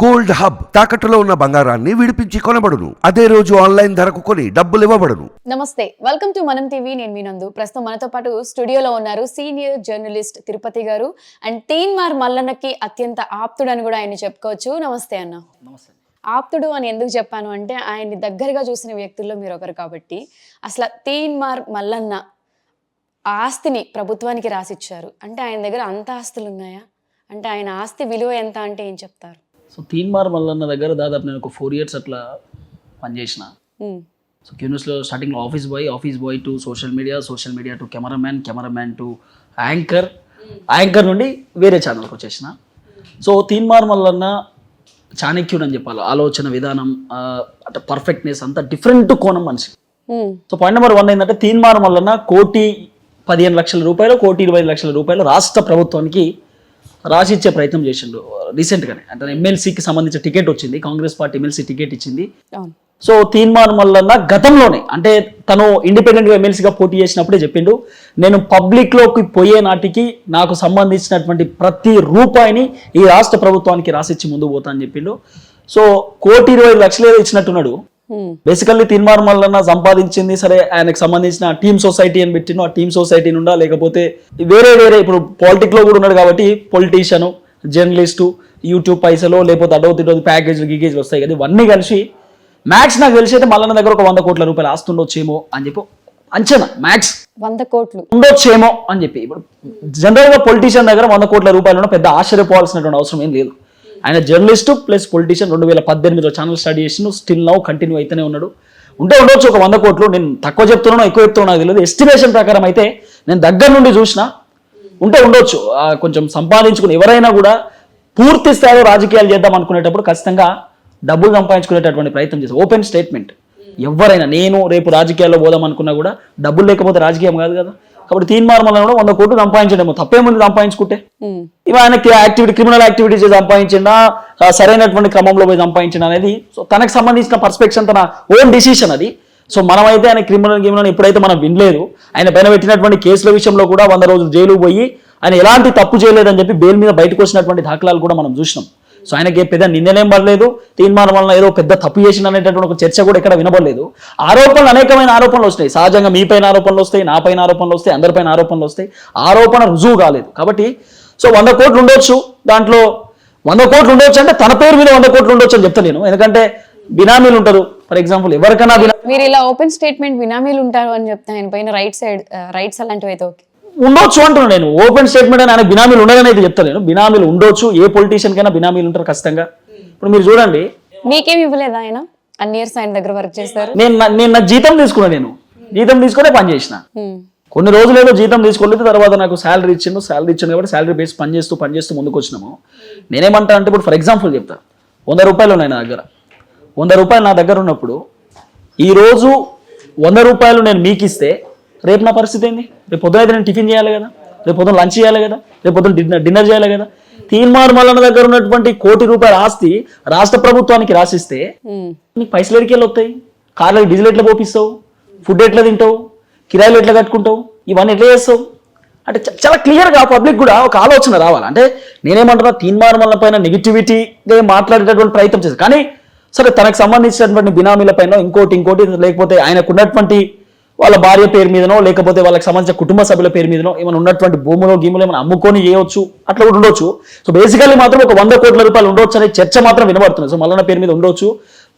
Gold hub తాకట్టులో ఉన్న బంగారాన్ని విడిపించి కొనబడును. అదే రోజు ఆన్లైన్ ధరకు కొని డబ్బులు ఇవ్వబడును. నమస్తే వెల్కమ్ టు మనం టీవీ. నేను మీ నందు. ప్రస్తుతం మనతో పాటు స్టూడియోలో ఉన్నారు సీనియర్ జర్నలిస్ట్ తిరుపతి గారు అండ్ తీన్ మార్ మల్లన్నకి అత్యంత ఆప్తుడు అని కూడా ఆయన చెప్పుకోవచ్చు. నమస్తే అన్న. నమస్తే. ఆప్తుడు అని ఎందుకు చెప్పాను అంటే ఆయన్ని దగ్గరగా చూసిన వ్యక్తుల్లో మీరు ఒకరు కాబట్టి. అసలు తీన్ మార్ మల్లన్న ఆస్తిని ప్రభుత్వానికి రాసిచ్చారు. అంటే ఆయన దగ్గర అంత ఆస్తులు ఉన్నాయా అంటే ఆయన ఆస్తి విలువ ఎంత అంటే ఏం చెప్తారు? సో తీన్మార్ మల్లన్న దగ్గర దాదాపు నేను ఒక ఫోర్ ఇయర్స్ అట్లా పనిచేసిన. సో క్యూనివర్స్లో స్టార్టింగ్లో office boy office boy to social media social media to cameraman cameraman to anchor. Anchor నుండి వేరే ఛానల్కి వచ్చేసిన సో తీన్మార్ మల్లన్న చాణక్యుడు అని చెప్పాలి. ఆలోచన విధానం అంటే పర్ఫెక్ట్నెస్ అంతా డిఫరెంట్ కోణం మనిషి. సో పాయింట్ నెంబర్ వన్ ఏంటంటే తీన్మార్ మల్లన్న కోటి పదిహేను లక్షల రూపాయలు కోటి ఇరవై లక్షల రూపాయలు రాష్ట్ర ప్రభుత్వానికి రాసి ఇచ్చే ప్రయత్నం చేసిండు రీసెంట్గానే అంటే ఎమ్మెల్సీకి సంబంధించిన టికెట్ వచ్చింది కాంగ్రెస్ పార్టీ ఎమ్మెల్సీ టికెట్ ఇచ్చింది. సో తీన్మార్ మల్లన్న గతంలోనే అంటే తను ఇండిపెండెంట్గా ఎమ్మెల్సీగా పోటీ చేసినప్పుడే చెప్పిండు నేను పబ్లిక్లోకి పోయే నాటికి నాకు సంబంధించినటువంటి ప్రతి రూపాయిని ఈ రాష్ట్ర ప్రభుత్వానికి రాసిచ్చి ముందు పోతా అని చెప్పిండు. సో కోటి ఇరవై లక్షలు ఏదో ఇచ్చినట్టున్నాడు. బేసికల్లీ తీన్మార్ మల్లన్న సంపాదించింది సరే ఆయనకు సంబంధించిన టీమ్ సొసైటీ అని పెట్టినో ఆ టీమ్ సొసైటీ నుండా లేకపోతే వేరే వేరే ఇప్పుడు పాలిటిక్లో కూడా ఉన్నాడు కాబట్టి పొలిటీషియను జర్నలిస్టు యూట్యూబ్ పైసలు లేకపోతే అడో తిడో ప్యాకేజ్లు గిగేజ్లు వస్తాయి కదా ఇవన్నీ కలిసి మ్యాక్స్ నాకు తెలిసి అయితే మల్లన్న దగ్గర ఒక వంద కోట్ల రూపాయలు ఆస్తుండొచ్చేమో అని చెప్పి అంచనా మ్యాక్స్ వంద కోట్లు. ఉండొచ్చేమో అని చెప్పి. ఇప్పుడు జనరల్గా పొలిటీషియన్ దగ్గర వంద కోట్ల రూపాయలు పెద్ద ఆశ్చర్యపోవాల్సినటువంటి అవసరం ఏం లేదు. ఆయన జర్నలిస్ట్ ప్లస్ పొలిటీషియన్ రెండు వేల పద్దెనిమిదిలో ఛానల్ స్టార్ట్ చేసిన స్టిల్ నౌ కంటిన్యూ అయితేనే ఉన్నాడు. ఉంటే ఉండొచ్చు ఒక వంద కోట్లు. నేను తక్కువ చెప్తున్నానో ఎక్కువ చెప్తున్నా తెలియదు. ఎస్టిమేషన్ ప్రకారం అయితే నేను దగ్గర నుండి చూసిన ఉంటే ఉండొచ్చు. కొంచెం సంపాదించుకుని ఎవరైనా కూడా పూర్తి స్థాయిలో రాజకీయాలు చేద్దాం అనుకునేటప్పుడు ఖచ్చితంగా డబ్బులు సంపాదించుకునేటటువంటి ప్రయత్నం చేస్తారు ఓపెన్ స్టేట్మెంట్ ఎవరైనా నేను రేపు రాజకీయాల్లో పోదాం అనుకున్నా కూడా డబ్బులు లేకపోతే రాజకీయం కాదు కదా. కాబట్టి తీన్ మార్మల్ కూడా వంద కోట్లు సంపాదించడము. తప్పేముంది సంపాదించుకుంటే? ఇవి ఆయనకి యాక్టివిటీ క్రిమినల్ యాక్టివిటీస్ సంపాదించిందా ఆ, సరైనటువంటి క్రమంలో పోయి సంపాదించిన అనేది? సో తనకు సంబంధించిన పర్స్పెక్షన్ తన ఓన్ డిసిషన్ అది. సో మనమైతే ఆయన క్రిమినల్ గిమినల్ ఎప్పుడైతే మనం వినలేదు ఆయన పైన పెట్టినటువంటి కేసుల విషయంలో కూడా వంద రోజులు జైలు పోయి ఆయన ఎలాంటి తప్పు చేయలేదని చెప్పి బెయిల్ మీద బయటకు వచ్చినటువంటి దాఖలాలు కూడా మనం చూసినాం. సో ఆయనకి ఏ పెద్ద నిందనేం పడలేదు. తీర్మానం వలన ఏదో పెద్ద తప్పు చేసిన అనేటటువంటి ఒక చర్చ కూడా ఇక్కడ వినబడలేదు. ఆరోపణలు అనేకమైన ఆరోపణలు వస్తాయి సహజంగా మీ పైన ఆరోపణలు వస్తాయి నా పైన ఆరోపణలు వస్తాయి అందరిపైన ఆరోపణలు వస్తాయి. ఆరోపణ రుజువు కాలేదు. కాబట్టి సో వంద కోట్లు ఉండొచ్చు దాంట్లో. వంద కోట్లు ఉండొచ్చు అంటే తన పేరు మీద వంద కోట్లు ఉండొచ్చు అని చెప్తాను నేను. ఎందుకంటే బినామీలు ఉంటారు. ఫర్ ఎగ్జాంపుల్ ఎవరికైనా మీరు ఇలా ఓపెన్ స్టేట్మెంట్ బినామీలు ఉంటారు అని చెప్తే ఆయన పైన రైట్ సైడ్ రైట్స్ అలాంటివి అయితే ఓకే. ఉండొచ్చు అంటున్నాను నేను. ఓపెన్ స్టేట్మెంట్ అని ఆయన బినామీలు అయితే చెప్తాను నేను. బినామీలు ఉండొచ్చు. ఏ పొలిటీషియన్ కైనా బినామీలు ఉంటారు ఖచ్చితంగా. ఇప్పుడు మీరు చూడండి. మీకేం ఇవ్వలేదా ఆయన? అన్ని ఇయర్స్ ఆయన దగ్గర వర్క్ నేను నా- నేను నా జీతం తీసుకున్నా నేను. జీతం తీసుకునే పని చేసిన. ఉమ్, కొన్ని రోజులు ఏదో జీతం తీసుకోలేదు తర్వాత నాకు శాలరీ ఇచ్చిండు. శాలరీ ఇచ్చిండు కాబట్టి శాలరీ బేస్ పని చేస్తూ పని చేస్తూ ముందుకు వచ్చినాము నేనేమంటా అంటే ఇప్పుడు ఫర్ ఎగ్జాంపుల్ చెప్తా. వంద రూపాయలు ఉన్నాయి నా దగ్గర. వంద రూపాయలు నా దగ్గర ఉన్నప్పుడు ఈరోజు వంద రూపాయలు నేను మీకు ఇస్తే రేపు నా పరిస్థితి ఏంది? రేపు పొద్దున అయితే నేను టిఫిన్ చేయాలి కదా? రేపు పొద్దున లంచ్ చేయాలి కదా? రేపు పొద్దున డిన్నర్ డిన్నర్ చేయాలి కదా? తీన్మార్ మల్లన్న దగ్గర ఉన్నటువంటి కోటి రూపాయల ఆస్తి రాష్ట్ర ప్రభుత్వానికి రాసిస్తే నీకు పైసలు ఎడికి వెళ్ళి వస్తాయి? కార్లకు డీజిల్ ఎట్లా పోపిస్తావు? ఫుడ్ ఎట్లా తింటావు? కిరాయిలు ఎట్లా కట్టుకుంటావు? ఇవన్నీ ఎట్లా చేస్తావు? అంటే చాలా క్లియర్గా పబ్లిక్ కూడా ఒక ఆలోచన రావాలి. అంటే నేనేమంటున్నా తీన్మార్మల పైన నెగిటివిటీగా మాట్లాడేటటువంటి ప్రయత్నం చేశాను కానీ సరే తనకు సంబంధించినటువంటి బినామీల పైన ఇంకోటి ఇంకోటి లేకపోతే ఆయనకు ఉన్నటువంటి వాళ్ళ భార్య పేరు మీదనో లేకపోతే వాళ్ళకి సంబంధించిన కుటుంబ సభ్యుల పేరు మీదనో ఏమైనా ఉన్నటువంటి భూములో గీములో ఏమైనా అమ్ముకొని చేయవచ్చు అట్లా కూడా ఉండొచ్చు. సో బేసికల్లీ మాత్రం ఒక వంద కోట్ల రూపాయలు ఉండొచ్చు అనే చర్చ మాత్రం వినబడుతుంది. సో మల్లన్న పేరు మీద ఉండొచ్చు.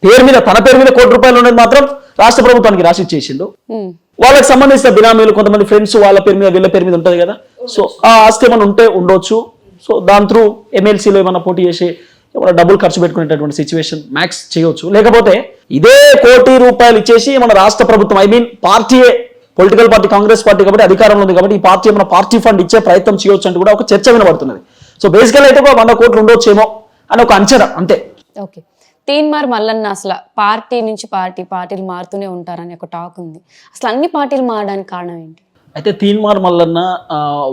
పేరు మీద తన పేరు మీద కోటి రూపాయలు ఉన్నది మాత్రం రాష్ట్ర ప్రభుత్వానికి రాసి ఇచ్చేసిండు. ఉమ్, వాళ్ళకి సంబంధించిన బినామీలు కొంతమంది ఫ్రెండ్స్ వాళ్ళ పేరు మీద వీళ్ళ పేరు మీద ఉంటుంది కదా. సో ఆ ఆస్తి ఏమైనా ఉంటే ఉండొచ్చు. సో దాని త్రూ ఎమ్మెల్సీలో ఏమైనా పోటీ చేసి ఏమైనా డబ్బులు ఖర్చు పెట్టుకునేటటువంటి సిచ్యువేషన్ మ్యాక్స్ చేయొచ్చు. లేకపోతే ఇదే కోటి రూపాయలు ఇచ్చేసి మన రాష్ట్ర ప్రభుత్వం ఐ మీన్ పార్టీయే పొలిటికల్ పార్టీ కాంగ్రెస్ పార్టీ కాబట్టి అధికారంలో ఉంది కాబట్టి ఈ పార్టీ ఏమైనా పార్టీ ఫండ్ ఇచ్చే ప్రయత్నం చేయొచ్చు అంటే కూడా ఒక చర్చ వినబడుతున్నది. సో బేసికల్ అయితే ఒక వంద కోట్లు ఉండొచ్చేమో అని ఒక అంచనా అంతే. ఓకే. తీన్మార్ మల్లన్న అసలు పార్టీ నుంచి పార్టీ పార్టీలు మారుతూనే ఉంటారని ఒక టాక్ ఉంది. అసలు అన్ని పార్టీలు మారడానికి కారణం ఏంటి? అయితే తీన్మార్ మల్లన్న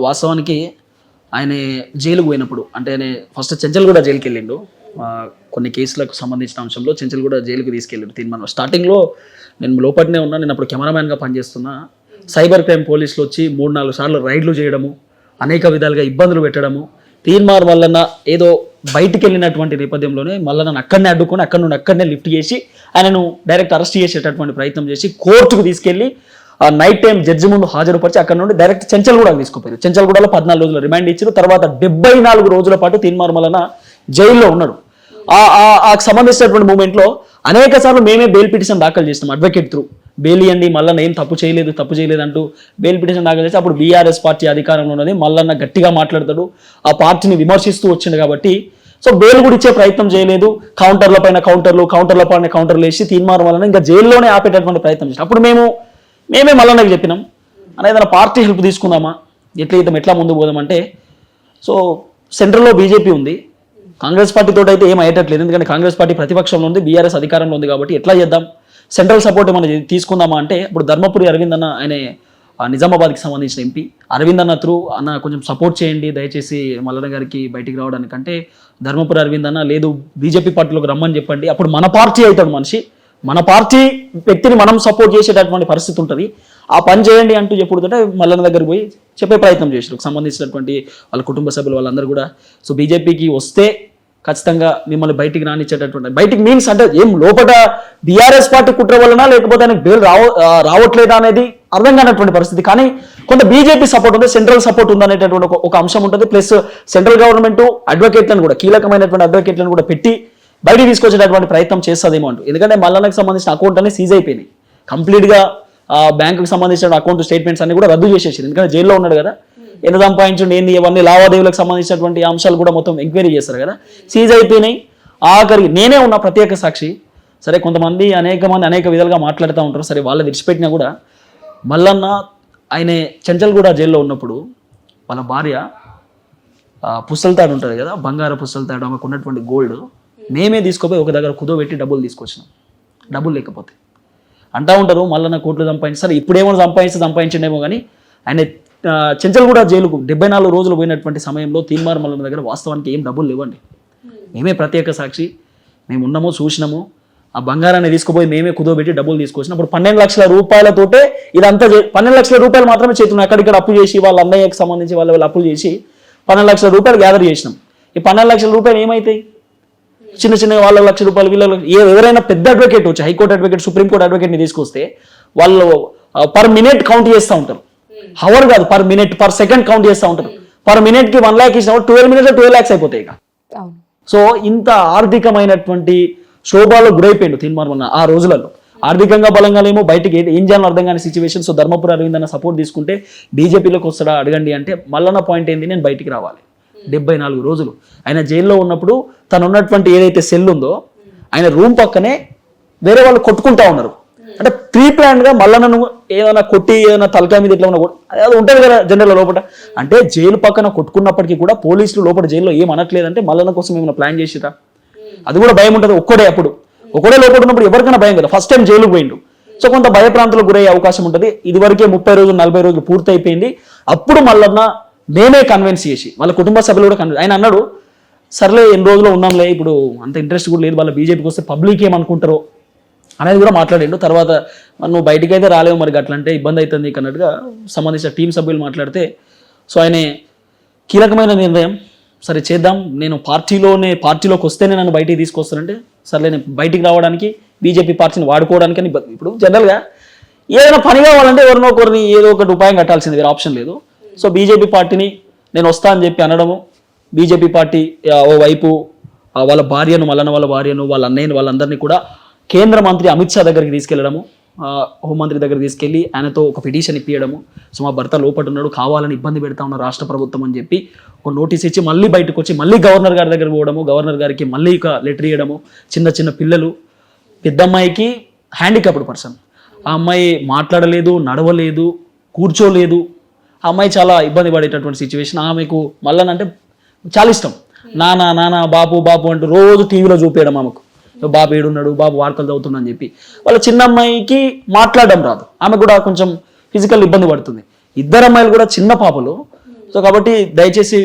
వాస్తవానికి ఆయన జైలుకు పోయినప్పుడు అంటే ఆయన ఫస్ట్ చెంచల్ కూడా జైలుకి వెళ్ళిండు కొన్ని కేసులకు సంబంధించిన అంశంలో చెంచల్ కూడా జైలుకి తీసుకెళ్ళారు తీర్మానం. స్టార్టింగ్లో నేను లోపలనే ఉన్నా నేను అప్పుడు కెమెరామ్యాన్గా పనిచేస్తున్నా. సైబర్ క్రైమ్ పోలీసులు వచ్చి మూడు నాలుగు సార్లు రైడ్లు చేయడము అనేక విధాలుగా ఇబ్బందులు పెట్టడము తీర్మార్ మల్లన్న ఏదో బయటికి వెళ్ళినటువంటి నేపథ్యంలోనే మళ్ళీ నన్ను అక్కడనే అడ్డుకొని అక్కడ నుండి అక్కడనే లిఫ్ట్ చేసి ఆయనను డైరెక్ట్ అరెస్ట్ చేసేటటువంటి ప్రయత్నం చేసి కోర్టుకు తీసుకెళ్ళి ఆ నైట్ టైం జడ్జి ముందు హాజరుపరిచి అక్కడ నుండి డైరెక్ట్ చెంచల్గూడకు తీసుకుపోయారు. చెంచల్గూడలో పద్నాలుగు రోజులు రిమాండ్ ఇచ్చారు. తర్వాత డెబ్బై నాలుగు రోజుల పాటు తీన్మార్ మల్లన జైల్లో ఉన్నాడు ఆ సంబంధించినటువంటి మూమెంట్లో అనేక సార్లు మేమే బెయిల్ పిటిషన్ దాఖలు చేసినాం అడ్వకేట్ త్రూ బెయిలియండి ఇవ్వండి మళ్ళీ ఏం తప్పు చేయలేదు తప్పు చేయలేదు అంటూ బెయిల్ పిటిషన్ దాఖలు చేస్తే అప్పుడు బీఆర్ఎస్ పార్టీ అధికారంలో ఉన్నది. మల్లన్న గట్టిగా మాట్లాడతాడు ఆ పార్టీని విమర్శిస్తూ వచ్చింది కాబట్టి. సో బెయిల్ కూడా ఇచ్చే ప్రయత్నం చేయలేదు. కౌంటర్ల పైన కౌంటర్లు కౌంటర్ల పైన కౌంటర్లు వేసి తీర్మానం వలన ఇంకా జైల్లోనే ఆపేటటువంటి ప్రయత్నం చేసాం అప్పుడు మేము మేమే మల్లన్నకి చెప్పినాం అనేది ఏదైనా పార్టీ హెల్ప్ తీసుకుందామా? ఎట్లా ఇద్దాం ఎట్లా ముందు పోదామంటే సో సెంట్రల్లో బీజేపీ ఉంది. కాంగ్రెస్ పార్టీతో అయితే ఏం అయ్యేటట్లేదు. ఎందుకంటే కాంగ్రెస్ పార్టీ ప్రతిపక్షంలో ఉంది బీఆర్ఎస్ అధికారంలో ఉంది కాబట్టి ఎట్లా చేద్దాం? సెంట్రల్ సపోర్ట్ మనం తీసుకుందామా అంటే ఇప్పుడు ధర్మపురి అరవింద్ అన్న ఆయన నిజామాబాద్కి సంబంధించిన ఎంపీ. అరవింద్ అన్న త్రూ అన్న కొంచెం సపోర్ట్ చేయండి దయచేసి మల్లన్న గారికి బయటికి రావడానికంటే ధర్మపురి అరవింద్ అన్న లేదు బీజేపీ పార్టీలోకి రమ్మని చెప్పండి. అప్పుడు మన పార్టీ అవుతాడు మనిషి. మన పార్టీ వ్యక్తిని మనం సపోర్ట్ చేసేటటువంటి పరిస్థితి ఉంటుంది. ఆ పని చేయండి అంటూ చెప్పుడుతుంటే మల్లన్న దగ్గరికి పోయి చెప్పే ప్రయత్నం చేశారు సంబంధించినటువంటి వాళ్ళ కుటుంబ సభ్యులు వాళ్ళందరూ కూడా. సో బీజేపీకి వస్తే ఖచ్చితంగా మిమ్మల్ని బయటికి రానిచ్చేటటువంటి బయటికి మీన్స్ అంటే ఏం లోపల బీఆర్ఎస్ పార్టీ కుట్ర వలన లేకపోతే ఆయనకు బెయిల్ రావ రావట్లేదా అనేది అర్థం కానటువంటి పరిస్థితి. కానీ కొంత బీజేపీ సపోర్ట్ ఉంది సెంట్రల్ సపోర్ట్ ఉంది అనేటటువంటి ఒక- అంశం ఉంటుంది. ప్లస్ సెంట్రల్ గవర్నమెంట్ అడ్వకేట్లను కూడా కీలకమైనటువంటి అడ్వకేట్లను కూడా పెట్టి బయటికి తీసుకొచ్చేటటువంటి ప్రయత్నం చేస్తుందేమో అంటూ. ఎందుకంటే మల్లన్నకు సంబంధించిన అకౌంట్ అనేది సీజ్ అయిపోయినాయి. కంప్లీట్గా బ్యాంకుకి సంబంధించిన అకౌంట్ స్టేట్మెంట్స్ అన్ని కూడా రద్దు చేసేసింది. ఎందుకంటే జైల్లో ఉన్నాడు కదా. ఎంత సంపాదించండి ఏంది ఇవన్నీ లావాదేవీలకు సంబంధించినటువంటి అంశాలు కూడా మొత్తం ఎంక్వైరీ చేస్తారు కదా. సీజ్ అయిపోయినాయి. ఆఖరికి నేనే ఉన్న ప్రత్యేక సాక్షి. సరే కొంతమంది అనేక మంది అనేక విధాలుగా మాట్లాడుతూ ఉంటారు. సరే వాళ్ళని విడిచిపెట్టినా కూడా మల్లన్న ఆయన చెంచల్గూడ జైల్లో ఉన్నప్పుడు వాళ్ళ భార్య ఆ, పుస్తలతాడు ఉంటుంది కదా బంగారు పుస్తలతాడు ఆమెకు ఉన్నటువంటి గోల్డ్ మేమే తీసుకోపోయి ఒక దగ్గర కుదోబెట్టి డబ్బులు తీసుకొచ్చినాం. డబ్బులు లేకపోతే. అంటూ ఉంటారు మళ్ళీ కోట్లు సంపాదించి సరే ఇప్పుడేమో సంపాదించి సంపాదించండేమో కానీ ఆయన చెంచల్గూడ జైలుకు డెబ్బై నాలుగు రోజులు పోయినటువంటి సమయంలో తీన్మార్ మల్లన్న దగ్గర వాస్తవానికి ఏం డబ్బులు లేవండి. మేమే ప్రత్యేక సాక్షి మేము ఉన్నాము చూసినాము ఆ బంగారాన్ని తీసుకుపోయి మేమే కుదోబెట్టి డబ్బులు తీసుకొచ్చినాం. అప్పుడు పన్నెండు లక్షల రూపాయలతోటే ఇదంతా పన్నెండు లక్షల రూపాయలు మాత్రమే చేతున్నాం. అక్కడిక్కడ అప్పు చేసి వాళ్ళ అన్నయ్యకి సంబంధించి వాళ్ళ వాళ్ళు అప్పులు చేసి పన్నెండు లక్షల రూపాయలు గ్యాదర్ చేసినాం. ఈ పన్నెండు లక్షల రూపాయలు ఏమవుతాయి చిన్న చిన్న వాళ్ళ లక్ష రూపాయలు వీళ్ళ ఏ- ఎవరైనా పెద్ద అడ్వకేట్ వచ్చి హైకోర్టు అడ్వకేట్ సుప్రీంకోర్టు అడ్వకేట్ని తీసుకొస్తే వాళ్ళు పర్ మినిట్ కౌంట్ చేస్తూ ఉంటారు. హవర్ కాదు per minute per second count చేస్తూ ఉంటారు. పర్ మినిట్కి వన్ ల్యాక్ ఇచ్చినప్పుడు ట్వెల్వ్ మినిట్స్ ట్వెల్వ్ ల్యాక్స్ అయిపోతాయి ఇక. సో ఇంత ఆర్థికమైనటువంటి శోభాలో గురైపోయిండు తీర్మానం ఆ రోజులలో. ఆర్థికంగా బలంగా ఏమో బయటికి ఏం చేయాలని అర్థం కాని సిచ్యువేషన్ సో ధర్మపురి అరవింద్ అన్న సపోర్ట్ తీసుకుంటే బీజేపీలోకి వస్తాడా అడగండి అంటే మల్లన్న పాయింట్ ఏంది నేను బయటికి రావాలి. డెబ్బై నాలుగు రోజులు. ఆయన జైల్లో ఉన్నప్పుడు తను ఉన్నటువంటి ఏదైతే సెల్ ఉందో ఆయన రూమ్ పక్కనే వేరే వాళ్ళు కొట్టుకుంటా ఉన్నారు. అంటే ప్రీ ప్లాన్గా నన్ను ఏదైనా కొట్టి ఏదైనా తలకాయ మీద ఇట్లా ఉన్నా అది ఉంటుంది కదా జనరల్ లోపల అంటే జైలు పక్కన కొట్టుకున్నప్పటికీ కూడా పోలీసులు లోపల జైల్లో ఏం అనట్లేదంటే మల్లన్న కోసం ఏమైనా ప్లాన్ చేసిరా? అది కూడా భయం ఉంటుంది ఒక్కడే అప్పుడు. ఒకడే లోపల ఉన్నప్పుడు ఎవరికైనా భయం కదా ఫస్ట్ టైం జైలుకు పోయిండు. సో కొంత భయప్రాంతాలకు గురయ్యే అవకాశం ఉంటుంది. ఇది వరకే ముప్పై రోజులు నలభై రోజులు పూర్తి అయిపోయింది అప్పుడు మల్లన్న మేమే కన్విన్స్ చేసి వాళ్ళ కుటుంబ సభ్యులు కూడా కన్విన్స్ ఆయన అన్నాడు సర్లే ఎన్ని రోజులు ఉన్నాంలే ఇప్పుడు అంత ఇంట్రెస్ట్ కూడా లేదు వాళ్ళ బీజేపీకి వస్తే పబ్లిక్ ఏమనుకుంటారో అనేది కూడా మాట్లాడిండు తర్వాత నువ్వు బయటికి అయితే రాలేవు మరి అట్లంటే ఇబ్బంది అవుతుంది అన్నట్టుగా సంబంధించిన టీం సభ్యులు మాట్లాడితే సో ఆయన కీలకమైన నిర్ణయం సరే చేద్దాం నేను పార్టీలోనే పార్టీలోకి వస్తేనే నన్ను బయటికి తీసుకొస్తానంటే సర్లే నేను బయటికి రావడానికి బీజేపీ పార్టీని వాడుకోవడానికి అని ఇబ్బంది. ఇప్పుడు జనరల్గా ఏదైనా పని కావాలంటే ఎవరినో ఒకరిని ఏదో ఒకటి ఉపాయం కట్టాల్సింది వేరే ఆప్షన్ లేదు సో బీజేపీ పార్టీని నేను వస్తా అని చెప్పి అనడము బీజేపీ పార్టీ ఓవైపు ఓ వైపు వాళ్ళ భార్యను మల్లన్న వాళ్ళ భార్యను వాళ్ళ అన్నయ్యను వాళ్ళందరినీ కూడా కేంద్ర మంత్రి అమిత్ షా దగ్గరికి తీసుకెళ్ళడము హోంమంత్రి దగ్గర తీసుకెళ్ళి ఆయనతో ఒక పిటిషన్ ఇప్పించడము సో మా భర్త లోపల ఉన్నాడు కావాలని ఇబ్బంది పెడతా ఉన్న రాష్ట్ర ప్రభుత్వం అని చెప్పి ఒక నోటీస్ ఇచ్చి మళ్ళీ బయటకు వచ్చి మళ్ళీ గవర్నర్ గారి దగ్గర పోవడము గవర్నర్ గారికి మళ్ళీ ఒక లెటర్ ఇవ్వడము చిన్న చిన్న పిల్లలు పెద్దమ్మాయికి హ్యాండిక్యాప్డ్ పర్సన్. ఆ అమ్మాయి మాట్లాడలేదు నడవలేదు కూర్చోలేదు. ఆ అమ్మాయి చాలా ఇబ్బంది పడేటటువంటి సిచ్యువేషన్ ఆమెకు మళ్ళనంటే చాలా ఇష్టం. నానా నానా బాపు బాపు అంటూ రోజు టీవీలో చూపించడం ఆమెకు. బాబు ఏడున్నాడు బాబు వార్తలు చదువుతుందని చెప్పి వాళ్ళ చిన్న అమ్మాయికి మాట్లాడడం రాదు. ఆమె కూడా కొంచెం ఫిజికల్ ఇబ్బంది పడుతుంది. ఇద్దరు అమ్మాయిలు కూడా చిన్న పాపలు. సో కాబట్టి దయచేసి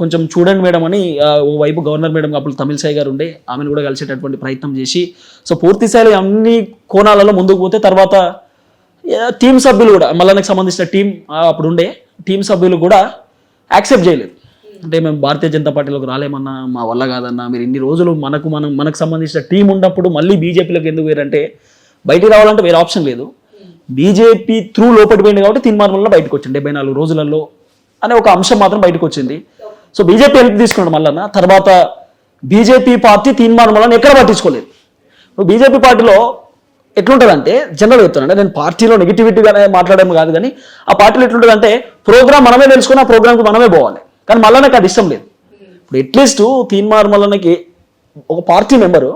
కొంచెం చూడండి మేడం అని ఓ వైపు గవర్నర్ మేడం అప్పుడు తమిళసాయి గారు ఉండే ఆమెను కూడా కలిసేటటువంటి ప్రయత్నం చేసి సో పూర్తి స్థాయిలో అన్ని కోణాలలో ముందుకు పోతే తర్వాత టీం సభ్యులు కూడా మల్లన్నకి సంబంధించిన టీం అప్పుడు ఉండే టీం సభ్యులు కూడా యాక్సెప్ట్ చేయలేదు. అంటే మేము భారతీయ జనతా పార్టీలోకి రాలేమన్నా మా వల్ల కాదన్నా మీరు ఇన్ని రోజులు మనకు మనం మనకు సంబంధించిన టీం ఉన్నప్పుడు మళ్ళీ బీజేపీలోకి ఎందుకు వేరంటే బయటికి రావాలంటే వేరే ఆప్షన్ లేదు. బీజేపీ త్రూ లోపలి పోయింది కాబట్టి తీర్మానంలో బయటకు వచ్చింది. డెబ్బై నాలుగు రోజులలో అనే ఒక అంశం మాత్రం బయటకు వచ్చింది. సో బీజేపీ హెల్ప్ తీసుకున్నాడు మళ్ళన్న తర్వాత బీజేపీ పార్టీ తీర్మానం ఎక్కడ పట్టించుకోలేదు. బీజేపీ పార్టీలో ఎట్లుంటుందంటే జనరల్ చెప్తానంటే నేను పార్టీలో నెగిటివిటీగానే మాట్లాడడం కాదు కానీ ఆ పార్టీలో ఎట్లుంటుందంటే ప్రోగ్రామ్ మనమే తెలుసుకుని ఆ ప్రోగ్రామ్కి మనమే పోవాలి. కానీ మళ్ళీ నాకు అది ఇష్టం లేదు. ఇప్పుడు అట్లీస్ట్ తీన్మార్ మల్లన్నకి ఒక పార్టీ మెంబరు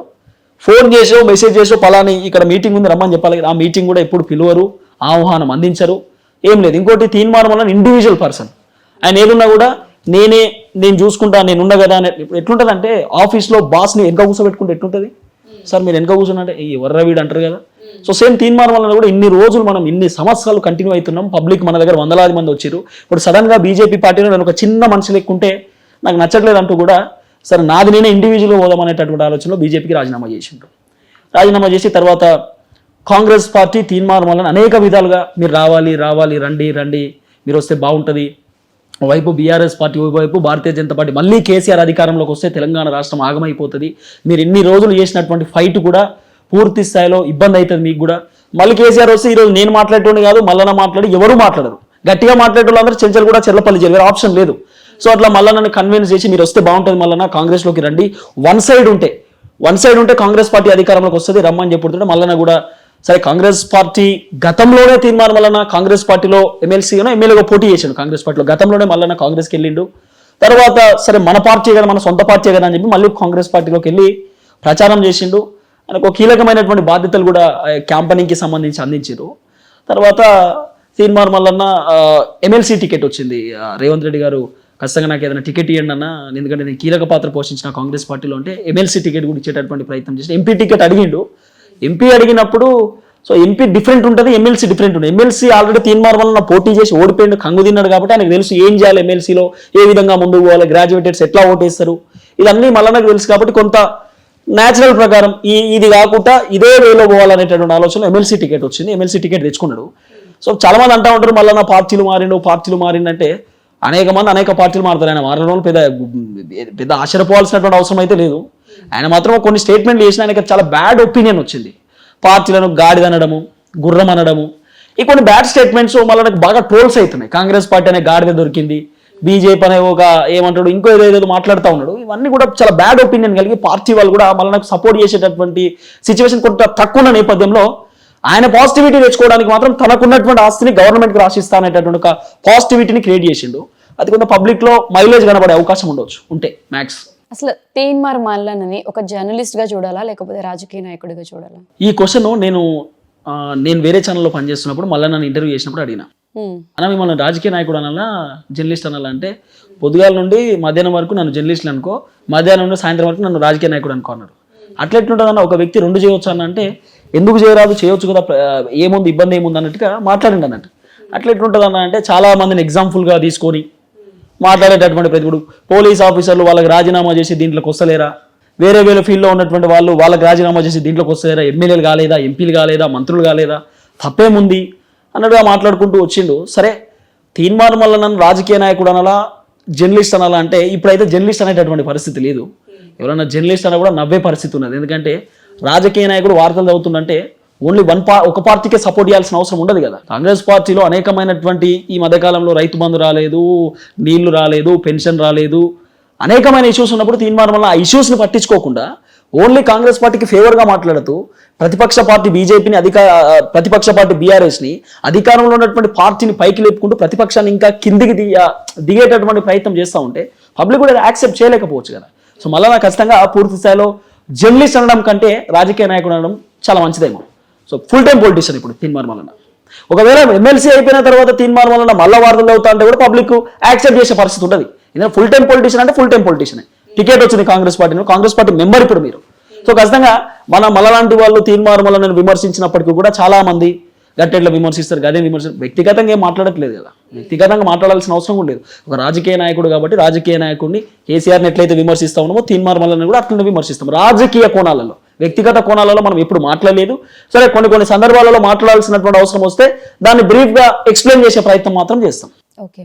ఫోన్ చేసో మెసేజ్ చేసో పలాని ఇక్కడ మీటింగ్ ఉంది రమ్మని చెప్పాలి. కదా, ఆ మీటింగ్ కూడా ఎప్పుడు పిలువరు ఆహ్వానం అందించరు. ఏం లేదు. ఇంకోటి తీన్మార్ మల్లన్న ఇండివిజువల్ పర్సన్ ఆయన ఏదున్నా కూడా నేనే నేను చూసుకుంటా నేను ఉండ కదా అని ఎట్లుంటుంది అంటే ఆఫీస్లో బాస్ని వెనక కూర్చోబెట్టుకుంటే ఎట్లుంటుంది? సార్ మీరు వెనక కూర్చున్నట్టే ఈ ఎవర్ర వీడు అంటారు కదా. సో సేమ్ తీర్మానం వల్ల కూడా ఇన్ని రోజులు మనం ఇన్ని సంవత్సరాలు కంటిన్యూ అవుతున్నాం. పబ్లిక్ మన దగ్గర వందలాది మంది వచ్చారు. ఇప్పుడు సడన్గా బీజేపీ పార్టీలో నేను ఒక చిన్న మనిషి లెక్కుంటే నాకు నచ్చట్లేదు అంటూ కూడా సరే నాది నేనే ఇండివిజువల్గా పోదామనేటటువంటి ఆలోచనలో బీజేపీకి రాజీనామా చేసిండు రాజీనామా చేసి తర్వాత కాంగ్రెస్ పార్టీ తీర్మానం వలన అనేక విధాలుగా మీరు రావాలి రావాలి రండి రండి మీరు వస్తే బాగుంటుంది వైపు బీఆర్ఎస్ పార్టీ వైపు భారతీయ జనతా పార్టీ. మళ్ళీ కేసీఆర్ అధికారంలోకి వస్తే తెలంగాణ రాష్ట్రం ఆగమైపోతుంది. మీరు ఎన్ని రోజులు చేసినటువంటి ఫైట్ కూడా పూర్తి స్థాయిలో ఇబ్బంది అవుతుంది మీకు కూడా. మళ్ళీ కేసీఆర్ వస్తే ఈరోజు నేను మాట్లాడేటోని కాదు మళ్ళీ మాట్లాడి ఎవరు మాట్లాడరు. గట్టిగా మాట్లాడే వాళ్ళందరూ చెల్చలు కూడా చెల్లపల్లి చేయాలి ఆప్షన్ లేదు. సో అట్లా మల్లన్నని కన్విన్స్ చేసి మీరు వస్తే బాగుంటుంది మల్లన్న కాంగ్రెస్లోకి రండి. వన్ సైడ్ ఉంటే వన్ సైడ్ ఉంటే కాంగ్రెస్ పార్టీ అధికారంలోకి వస్తుంది రమ్మని చెప్పుతుంటే మల్లన్న కూడా సరే కాంగ్రెస్ పార్టీ గతంలోనే తీర్మానం వలన కాంగ్రెస్ పార్టీలో ఎమ్మెల్సీగా ఎమ్మెల్యేగా పోటీ చేశాడు కాంగ్రెస్ పార్టీలో. గతంలోనే మల్లన్న కాంగ్రెస్కి వెళ్ళిండు. తర్వాత సరే మన పార్టీ కదా మన సొంత పార్టీ కదా అని చెప్పి మళ్ళీ కాంగ్రెస్ పార్టీలోకి వెళ్ళి ప్రచారం చేసిండు. ఆయనకు ఒక కీలకమైనటువంటి బాధ్యతలు కూడా క్యాంపనింగ్కి సంబంధించి అందించారు తర్వాత తీర్మార్ మల్లన్న ఎమ్మెల్సీ టికెట్ వచ్చింది. రేవంత్ రెడ్డి గారు ఖచ్చితంగా నాకు ఏదైనా టికెట్ ఇవ్వండి అన్న ఎందుకంటే నేను కీలక పాత్ర పోషించిన కాంగ్రెస్ పార్టీలో అంటే ఎమ్మెల్సీ టికెట్ కూడా ఇచ్చేటటువంటి ప్రయత్నం చేసిన. ఎంపీ టికెట్ అడిగిండు. ఎంపీ అడిగినప్పుడు సో ఎంపీ డిఫరెంట్ ఉంటుంది ఎమ్మెల్సీ డిఫరెంట్ ఉంటుంది ఎమ్మెల్సీ ఆల్రెడీ తీన్మార్ వలన పోటీ చేసి ఓడిపోయిండు కంగు తిన్నాడు కాబట్టి ఆయనకు తెలుసు ఏం చేయాలి ఎమ్మెల్సీలో ఏ విధంగా ముందుకు పోవాలి గ్రాడ్యుయేటెడ్స్ ఎట్లా ఓటేస్తారు. ఇదన్నీ మళ్ళీ నాకు తెలుసు కాబట్టి కొంత న్యాచురల్ ప్రకారం ఈ ఇది కాకుండా ఇదే వేలో పోవాలనేటటువంటి ఆలోచన ఎమ్మెల్సీ టికెట్ వచ్చింది. ఎమ్మెల్సీ టికెట్ తెచ్చుకున్నాడు. సో చాలా మంది అంటా ఉంటారు మళ్ళీ నా పార్టీలు మారిండు పార్టీలు మారిండంటే అనేక మంది అనేక పార్టీలు మారుతారు. ఆయన మారడం పెద్ద పెద్ద ఆశ్చర్యపోవాల్సినటువంటి అవసరం అయితే లేదు. ఆయన మాత్రం కొన్ని స్టేట్మెంట్లు చేసిన ఆయనకి చాలా బ్యాడ్ ఒపీనియన్ వచ్చింది. పార్టీలను గాడిదనడము గుర్రం అనడము. ఈ కొన్ని బ్యాడ్ స్టేట్మెంట్స్ మళ్ళీ నాకు బాగా ట్రోల్స్ అవుతున్నాయి. కాంగ్రెస్ పార్టీ అనే గాడిద దొరికింది బీజేపీ అనే ఒక ఏమంటాడు ఇంకో ఏదో ఏదో మాట్లాడుతూ ఉన్నాడు. ఇవన్నీ కూడా చాలా బ్యాడ్ ఒపీనియన్ కలిగి పార్టీ వాళ్ళు కూడా మళ్ళీ నాకు సపోర్ట్ చేసేటటువంటి సిచ్యువేషన్ కొంత తక్కువ ఉన్న నేపథ్యంలో ఆయన పాజిటివిటీ తెచ్చుకోవడానికి మాత్రం తనకున్నటువంటి ఆస్తిని గవర్నమెంట్కి రాసిస్తా అనేటటువంటి ఒక పాజిటివిటీని క్రియేట్ చేసిండు. అది కొంత పబ్లిక్లో మైలేజ్ కనబడే అవకాశం ఉండొచ్చు. ఉంటే మ్యాక్స్ అసలు తీన్మార్ మల్లన్నని ఒక జర్నలిస్ట్గా చూడాలా లేకపోతే రాజకీయ నాయకుడిగా చూడాలా? ఈ క్వశ్చన్ నేను నేను వేరే ఛానల్లో పనిచేస్తున్నప్పుడు మళ్ళీ నన్ను ఇంటర్వ్యూ చేసినప్పుడు అడిగిన. అన్న మిమ్మల్ని రాజకీయ నాయకుడు అనాలా జర్నలిస్ట్ అనాలా అంటే పొద్దుగాల నుండి మధ్యాహ్నం వరకు నన్ను జర్నలిస్ట్ అనుకో మధ్యాహ్నం నుండి సాయంత్రం వరకు నన్ను రాజకీయ నాయకుడు అనుకో అన్నారు అట్లా ఎట్లుంటుందన్న ఒక వ్యక్తి రెండు చేయొచ్చు అన్న అంటే ఎందుకు చేయరాదు చేయొచ్చు కదా ఏముంది ఇబ్బంది ఏముంది అన్నట్టుగా మాట్లాడండి అన్నట్టు అట్లా ఎట్లుంటుంది అన్న అంటే చాలా మందిని ఎగ్జాంపుల్గా తీసుకొని మాట్లాడేటటువంటి ప్రతి ఇప్పుడు పోలీస్ ఆఫీసర్లు వాళ్ళకి రాజీనామా చేసి దీంట్లోకి వస్తలేరా? వేరే వేరే ఫీల్డ్లో ఉన్నటువంటి వాళ్ళు వాళ్ళకి రాజీనామా చేసి దీంట్లోకి వస్తలేరా? ఎమ్మెల్యేలు కాలేదా? ఎంపీలు కాలేదా? మంత్రులు కాలేదా? తప్పేముంది? అన్నట్టుగా మాట్లాడుకుంటూ వచ్చిండు. సరే తీర్మానం వల్ల నన్ను రాజకీయ నాయకుడు అనాలా జర్నలిస్ట్ అనాలా అంటే ఇప్పుడైతే జర్నలిస్ట్ అనేటటువంటి పరిస్థితి లేదు. ఎవరైనా జర్నలిస్ట్ అన్నా కూడా నవ్వే పరిస్థితి ఉన్నది. ఎందుకంటే రాజకీయ నాయకుడు వార్తలు చదువుతుందంటే ఓన్లీ వన్ పా ఒక పార్టీకే సపోర్ట్ చేయాల్సిన అవసరం ఉండదు కదా. కాంగ్రెస్ పార్టీలో అనేకమైనటువంటి ఈ మధ్యకాలంలో రైతు బంధు రాలేదు నీళ్ళు రాలేదు పెన్షన్ రాలేదు. అనేకమైన ఇష్యూస్ ఉన్నప్పుడు తీర్మానం వల్ల ఆ ఇష్యూస్ని పట్టించుకోకుండా ఓన్లీ కాంగ్రెస్ పార్టీకి ఫేవర్గా మాట్లాడుతూ ప్రతిపక్ష పార్టీ బీజేపీని అధిక ప్రతిపక్ష పార్టీ బీఆర్ఎస్ని అధికారంలో ఉన్నటువంటి పార్టీని పైకి లేపుకుంటూ ప్రతిపక్షాన్ని ఇంకా కిందికి దిగ దిగేటటువంటి ప్రయత్నం చేస్తూ ఉంటే పబ్లిక్ కూడా యాక్సెప్ట్ చేయలేకపోవచ్చు కదా. సో మళ్ళీ నాకు ఖచ్చితంగా పూర్తి స్థాయిలో జర్నలిస్ట్ అనడం కంటే రాజకీయ నాయకుడు అనడం చాలా మంచిదేమో. సో ఫుల్ టైం పొలిటీషియన్ ఇప్పుడు తీన్మార్ మల్లన్న ఒకవేళ ఎమ్మెల్సీ అయిపోయిన తర్వాత తీన్మార్ మల్లన్న మళ్ళా వార్తలు అవుతా అంటే కూడా పబ్లిక్ యాక్సెప్ట్ చేసే పరిస్థితి ఉంటుంది. ఎందుకంటే ఫుల్ టైం పొలిటీషియన్ అంటే ఫుల్ టైం పొలిటీషియన్ టికెట్ వచ్చింది Congress party Congress party member ఇప్పుడు మీరు. సో ఖచ్చితంగా మన మలలాంటి వాళ్ళు తీన్మార్ మల్లన్నను విమర్శించినప్పటికీ కూడా చాలా మంది గట్టెట్లో విమర్శిస్తారు అదే విమర్శ వ్యక్తిగతంగా ఏం మాట్లాడట్లేదు కదా. వ్యక్తిగతంగా మాట్లాడాల్సిన అవసరం కూడా లేదు. ఒక రాజకీయ నాయకుడు కాబట్టి రాజకీయ నాయకుడిని కేసీఆర్ని ఎట్లయితే విమర్శిస్తా ఉన్నామో తీన్మార్ మల్లని కూడా అట్లనే విమర్శిస్తాం. రాజకీయ కోణాలలో. వ్యక్తిగత కోణాలలో మనం ఎప్పుడు మాట్లాడలేదు. సరే కొన్ని కొన్ని సందర్భాలలో మాట్లాడాల్సినటువంటి అవసరం వస్తే దాన్ని బ్రీఫ్గా ఎక్స్ప్లెయిన్ చేసే ప్రయత్నం మాత్రం చేస్తాం. ఓకే.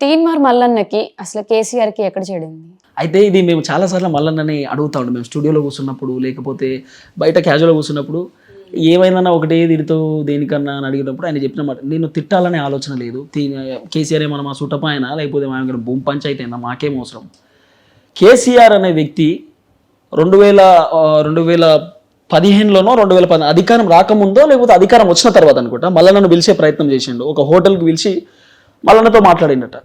తీన్మార్ మల్లన్నకి అసలు కేసీఆర్కి ఎక్కడ చెడింది? అయితే ఇది మేము చాలాసార్లు మల్లన్నని అడుగుతా ఉంటాం మేము స్టూడియోలో కూర్చున్నప్పుడు లేకపోతే బయట క్యాజువల్గా కూర్చున్నప్పుడు ఏమైందన్నా ఒకటే తిడుతూ దేనికన్నా అని అడిగినప్పుడు ఆయన చెప్పిన మాట నేను తిట్టాలనే ఆలోచన లేదు. కేసీఆర్ ఏమన్నా మా సుటపాయన లేకపోతే మా భూమి పంచాయతీ అయినా మాకేం అవసరం. కేసీఆర్ అనే వ్యక్తి రెండు వేల రెండు వేల పదిహేనులోనో రెండు వేల పది అధికారం రాకముందో లేకపోతే అధికారం వచ్చిన తర్వాత అనుకుంటా మళ్ళీ నన్ను పిలిచే ప్రయత్నం చేసిండు. ఒక హోటల్కి పిలిచి మల్లన్నతో మాట్లాడిండట.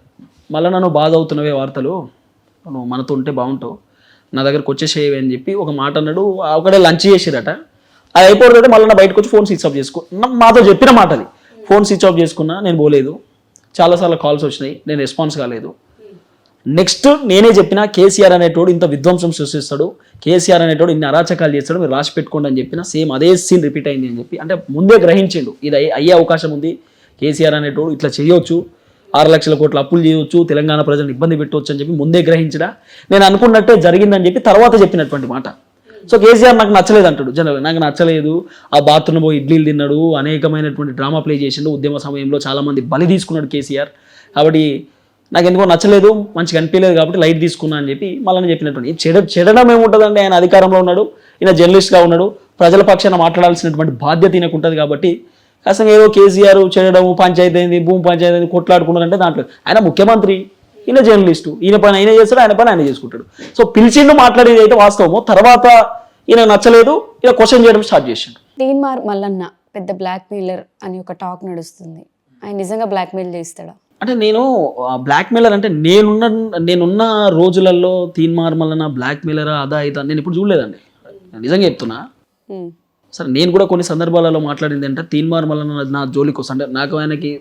మళ్ళీ నన్ను బాధ అవుతున్నవే వార్తలు నువ్వు మనతో ఉంటే బాగుంటావు నా దగ్గరకు వచ్చేసేవి అని చెప్పి ఒక మాట అన్నాడు. ఒకడే లంచ్ చేసిరట. అది అయిపోతుంటే మళ్ళీ బయటకు వచ్చి ఫోన్ స్విచ్ ఆఫ్ చేసుకో నా- మాతో చెప్పిన మాట అది ఫోన్ స్విచ్ ఆఫ్ చేసుకున్నా నేను పోలేదు. చాలాసార్లు కాల్స్ వచ్చినాయి నేను రెస్పాన్స్ కాలేదు. నెక్స్ట్ నేనే చెప్పిన కేసీఆర్ అనేటోడు ఇంత విధ్వంసం సృష్టిస్తాడు. కేసీఆర్ అనేటోడు ఇన్ని అరాచకాలు చేస్తాడు మీరు రాసి పెట్టుకోండి అని చెప్పిన సేమ్ అదే సీన్ రిపీట్ అయింది అని చెప్పి అంటే ముందే గ్రహించిండు. ఇది అయ్యే- అవకాశం ఉంది. కేసీఆర్ అనేటోడు ఇట్లా చేయొచ్చు. ఆరు లక్షల కోట్ల అప్పులు చేయవచ్చు తెలంగాణ ప్రజలను ఇబ్బంది పెట్టవచ్చు అని చెప్పి ముందే గ్రహించడా నేను అనుకున్నట్టే జరిగిందని చెప్పి తర్వాత చెప్పినటువంటి మాట. సో కేసీఆర్ నాకు నచ్చలేదు అంటాడు జనరల్ నాకు నచ్చలేదు. ఆ బాత్రూమ్ పోయి ఇడ్లీలు తిన్నాడు అనేకమైనటువంటి డ్రామా ప్లే చేసిండు. ఉద్యమ సమయంలో చాలామంది బలి తీసుకున్నాడు కేసీఆర్. కాబట్టి నాకు ఎందుకో నచ్చలేదు మంచిగా అనిపించలేదు కాబట్టి లైట్ తీసుకున్నా అని చెప్పి మళ్ళీ చెప్పినటువంటి చెడ చెడడం ఏముంటుందండి? ఆయన అధికారంలో ఉన్నాడు ఈయన జర్నలిస్ట్గా ఉన్నాడు ప్రజల పక్షాన మాట్లాడాల్సినటువంటి బాధ్యత ఈయనకు ఉంటుంది కాబట్టి కాస్త ఏదో కేసీఆర్ చెడడం పంచాయతీ అయింది భూమి పంచాయతీ అయింది కొట్లాడుకున్నారంటే దాంట్లో ఆయన ముఖ్యమంత్రి ఈయన జర్నలిస్టు ఈయన పని ఆయన చేస్తాడు ఆయన పని ఆయన చేసుకుంటాడు. సో పిలిచిండు మాట్లాడేది అయితే వాస్తవము తర్వాత ఈయన నచ్చలేదు ఈయన క్వశ్చన్ చేయడం స్టార్ట్ చేసిండు. తీన్మార్ మల్లన్న పెద్ద బ్లాక్ మెయిలర్ అని ఒక టాక్ నడుస్తుంది. ఆయన నిజంగా బ్లాక్ మెయిల్ చేస్తాడా? అంటే నేను బ్లాక్ మెయిలర్ అంటే నేనున్న నేనున్న రోజులలో తీన్ మార్మలన బ్లాక్ మెయిలరా అదా ఇదా నేను ఇప్పుడు చూడలేదండి. నిజంగా చెప్తున్నా. సరే నేను కూడా కొన్ని సందర్భాలలో మాట్లాడింది అంటే తీన్ మార్మలన నా జోలికి వస్తా. అంటే నాకు ఆయనకి